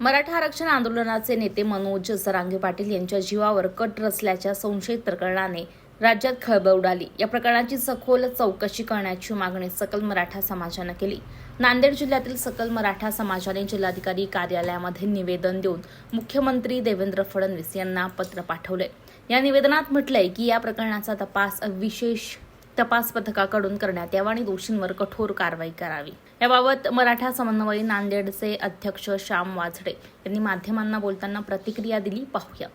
मराठा आरक्षण आंदोलनाचे नेते मनोज सरांगे पाटील यांच्या जीवावर कट रचल्याच्या संशयित प्रकरणाने राज्यात खळबळ उडाली. या प्रकरणाची सखोल चौकशी करण्याची मागणी सकल मराठा समाजानं केली. नांदेड जिल्ह्यातील सकल मराठा समाजाने जिल्हाधिकारी कार्यालयामध्ये निवेदन देऊन मुख्यमंत्री देवेंद्र फडणवीस यांना पत्र पाठवले. या निवेदनात म्हटलंय की या प्रकरणाचा तपास विशेष तपास पथकाकडून करण्यात यावा आणि दोषींवर कठोर कारवाई करावी. याबाबत मराठा समन्वय नांदेडचे अध्यक्ष श्याम वाझडे यांनी माध्यमांना बोलताना प्रतिक्रिया दिली. पाहूया.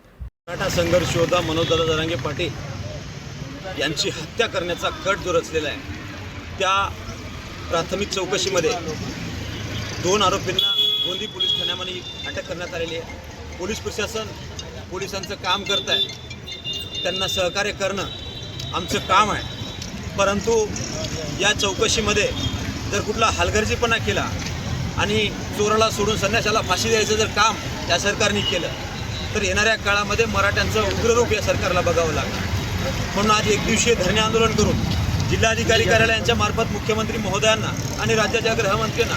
मराठा संघर्ष योद्धा मनोजदादा जरांगे पाटील यांची हत्या करण्याचा कट जो रचलेला आहे त्या प्राथमिक चौकशीमध्ये दोन आरोपींना गोंदी पोलीस ठाण्यामध्ये अटक करण्यात आलेली आहे. पोलीस प्रशासन पोलिसांचं काम करत आहे. त्यांना सहकार्य करणं आमचं काम आहे. परंतु या चौकशीमध्ये जर कुठला हलगर्जीपणा केला आणि चोराला सोडून संन्याशाला फाशी द्यायचं जर काम या सरकारने केलं तर येणाऱ्या काळामध्ये मराठ्यांचं उग्ररूप या सरकारला बघावं लागलं. म्हणून आज एक दिवसीय धरणे आंदोलन करून जिल्हाधिकारी कार्यालयांच्या मार्फत मुख्यमंत्री महोदयांना आणि राज्याच्या गृहमंत्र्यांना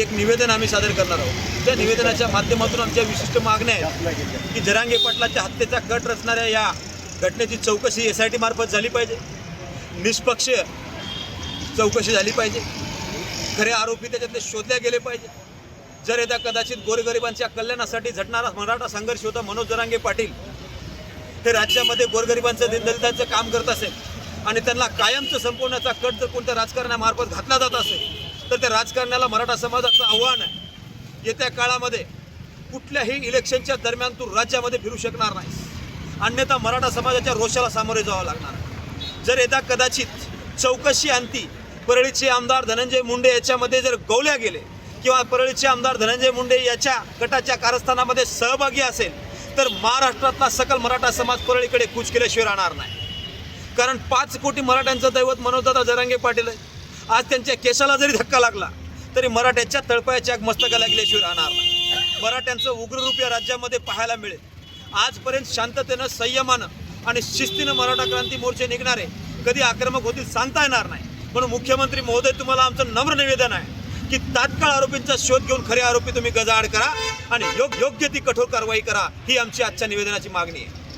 एक निवेदन आम्ही सादर करणार आहोत. त्या निवेदनाच्या माध्यमातून आमच्या विशिष्ट मागण्या आहेत की जरांगे पाटलाच्या हत्येचा कट रचणाऱ्या या घटनेची चौकशी एस आय टी मार्फत झाली पाहिजे. निष्पक्ष चौकशी झाली पाहिजे. खरे आरोपी त्याच्यातले शोधले गेले पाहिजे. जर येत्या कदाचित गोरगरिबांच्या कल्याणासाठी झटणारा मराठा संघर्ष होता मनोज जरांगे पाटील हे राज्यामध्ये गोरगरिबांचं दलितांचं काम करत असेल आणि त्यांना कायमचं संपवण्याचा कट जर कोणत्या राजकारणामार्फत घातला जात असेल तर त्या राजकारणाला मराठा समाजाचं आव्हान आहे. येत्या काळामध्ये कुठल्याही इलेक्शनच्या दरम्यान तू राज्यामध्ये फिरू शकणार नाही अन्यथा मराठा समाजाच्या रोषाला सामोरे जावं लागणार आहे. जर एकदा कदाचित चौकशी आणती परळीचे आमदार धनंजय मुंडे याच्यामध्ये जर गवल्या गेले किंवा परळीचे आमदार धनंजय मुंडे याच्या गटाच्या कारस्थानामध्ये सहभागी असेल तर महाराष्ट्रातला सकल मराठा समाज परळीकडे कूच केल्याशिवाय राहणार नाही. कारण पाच कोटी मराठ्यांचं दैवत मनोजदादा जरांगे पाटील आहे आज त्यांच्या केसाला जरी धक्का लागला तरी मराठ्याच्या तळपायाच्या मस्तकाला गेल्याशिवाय राहणार नाही. मराठ्यांचं उग्ररूप या राज्यामध्ये पाहायला मिळेल. आजपर्यंत शांततेनं संयमानं आणि शिस्तीनं मराठा क्रांती मोर्चे निघणारे कधी आक्रमक होतील सांगता येणार नाही. म्हणून मुख्यमंत्री महोदय तुम्हाला आमचं नम्र निवेदन आहे की तात्काळ आरोपींचा शोध घेऊन खरे आरोपी तुम्ही गजाआड करा आणि योग्य योग्य ती कठोर कारवाई करा ही आमची आजच्या निवेदनाची मागणी आहे.